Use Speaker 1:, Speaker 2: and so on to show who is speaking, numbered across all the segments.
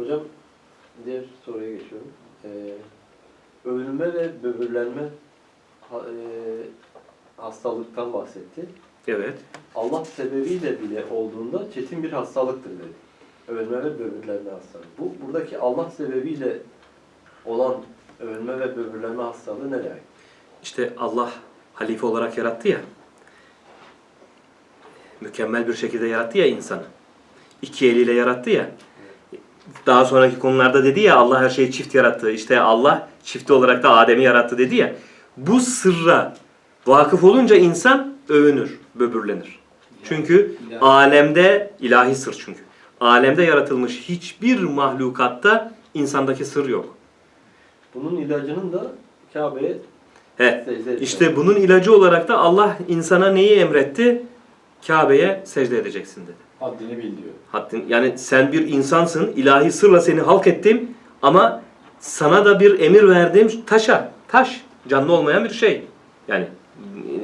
Speaker 1: Hocam diğer soruya geçiyorum. Ee, övülme ve böbürlenme ha- e, hastalıktan bahsetti.
Speaker 2: Evet.
Speaker 1: Allah sebebiyle bile olduğunda çetin bir hastalıktır dedi. Övülme ve böbürlenme hastalığı. Bu buradaki Allah sebebiyle olan övülme ve böbürlenme hastalığı ne demek?
Speaker 2: İşte Allah halife olarak yarattı ya. Mükemmel bir şekilde yarattı ya insanı. İki eliyle yarattı ya. Daha sonraki konularda dedi ya Allah her şeyi çift yarattı. İşte Allah çifti olarak da Adem'i yarattı dedi ya. Bu sırra vakıf olunca insan övünür, böbürlenir. Çünkü alemde ilahi sır çünkü. Alemde yaratılmış hiçbir mahlukatta insandaki sır yok.
Speaker 1: Bunun ilacının da Kabe'ye
Speaker 2: He. İşte bunun ilacı olarak da Allah insana neyi emretti? Kabe'ye secde edeceksin dedi.
Speaker 3: Haddini bil diyor.
Speaker 2: Haddin, yani sen bir insansın, ilahi sırla seni halk ettim ama sana da bir emir verdim taşa, taş, canlı olmayan bir şey. Yani e,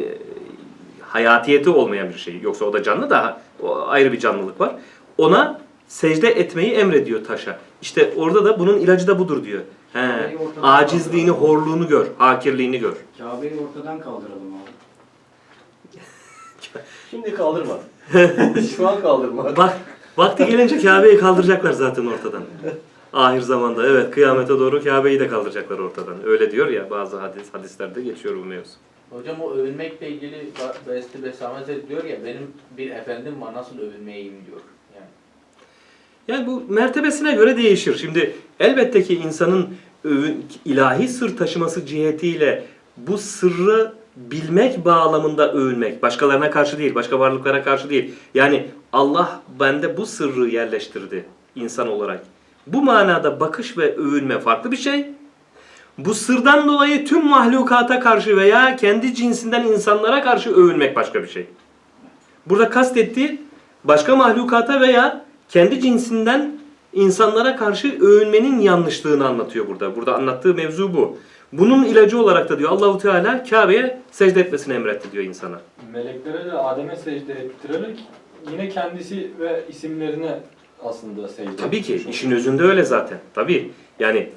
Speaker 2: hayatiyeti olmayan bir şey. Yoksa o da canlı da ayrı bir canlılık var. Ona secde etmeyi emrediyor taşa. İşte orada da bunun ilacı da budur diyor. He, acizliğini, horluğunu gör, hakirliğini gör.
Speaker 3: Kabe'yi ortadan kaldıralım abi.
Speaker 1: Şimdi kaldırma. Şu an kaldırma.
Speaker 2: Bak, vakti gelince Kabe'yi kaldıracaklar zaten ortadan. Ahir zamanda evet kıyamete doğru Kabe'yi de kaldıracaklar ortadan. Öyle diyor ya bazı hadis hadislerde geçiyor bu mevzu.
Speaker 4: Hocam o övünmekle ilgili Besti Besame Hazretleri diyor ya benim bir efendim var nasıl övünmeyeyim diyor. Yani
Speaker 2: Yani bu mertebesine göre değişir. Şimdi elbette ki insanın övün, ilahi sır taşıması cihetiyle bu sırrı bilmek bağlamında övünmek. Başkalarına karşı değil, başka varlıklara karşı değil. Yani Allah bende bu sırrı yerleştirdi insan olarak. Bu manada bakış ve övünme farklı bir şey. Bu sırdan dolayı tüm mahlukata karşı veya kendi cinsinden insanlara karşı övünmek başka bir şey. Burada kastettiği başka mahlukata veya kendi cinsinden insanlara karşı övünmenin yanlışlığını anlatıyor burada. Burada anlattığı mevzu bu. Bunun ilacı olarak da diyor Allahu Teala Kabe'ye secde etmesini emretti diyor insana.
Speaker 3: Meleklere de Adem'e secde ettirerek yine kendisi ve isimlerine aslında secde
Speaker 2: Tabii ki
Speaker 3: etmiş
Speaker 2: işin özünde öyle zaten. Tabii. Yani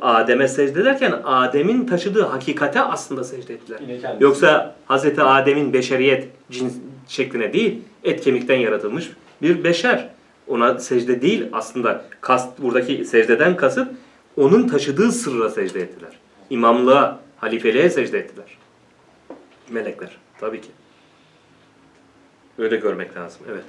Speaker 2: Adem'e secde ederken Adem'in taşıdığı hakikate aslında secde ettiler. Yoksa Hazreti Adem'in beşeriyet cins şekline değil, et kemikten yaratılmış bir beşer. Ona secde değil aslında kast buradaki secdeden kasıt onun taşıdığı sırra secde ettiler. İmamlığa, halifeliğe secde ettiler. Melekler tabii ki. Öyle görmek lazım. Evet.